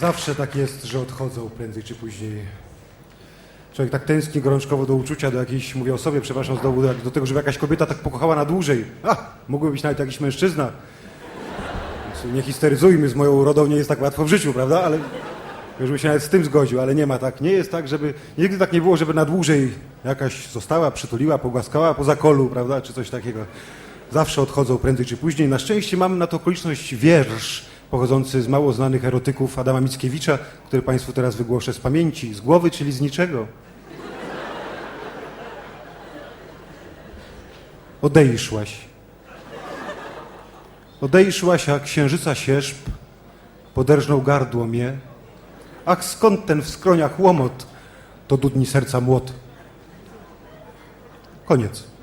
Zawsze tak jest, że odchodzą prędzej czy później. Człowiek tak tęskni gorączkowo do uczucia, do jakiejś, mówię o sobie, przepraszam, znowu do, do tego, żeby jakaś kobieta tak pokochała na dłużej. A, mógłby być nawet jakiś mężczyzna. Nie histeryzujmy, z moją urodą nie jest tak łatwo w życiu, prawda? Ale już się nawet z tym zgodził, ale nie ma tak. Nie jest tak, żeby, nigdy tak nie było, żeby na dłużej jakaś została, przytuliła, pogłaskała po zakolu, prawda, czy coś takiego. Zawsze odchodzą prędzej czy później. Na szczęście mam na to okoliczność wiersz pochodzący z mało znanych erotyków Adama Mickiewicza, który Państwu teraz wygłoszę z pamięci, z głowy, czyli z niczego. Odejszłaś. Odejszłaś, a księżyca sierzb poderżnął gardło mnie. Ach, skąd ten w skroniach łomot? To dudni serca młot. Koniec.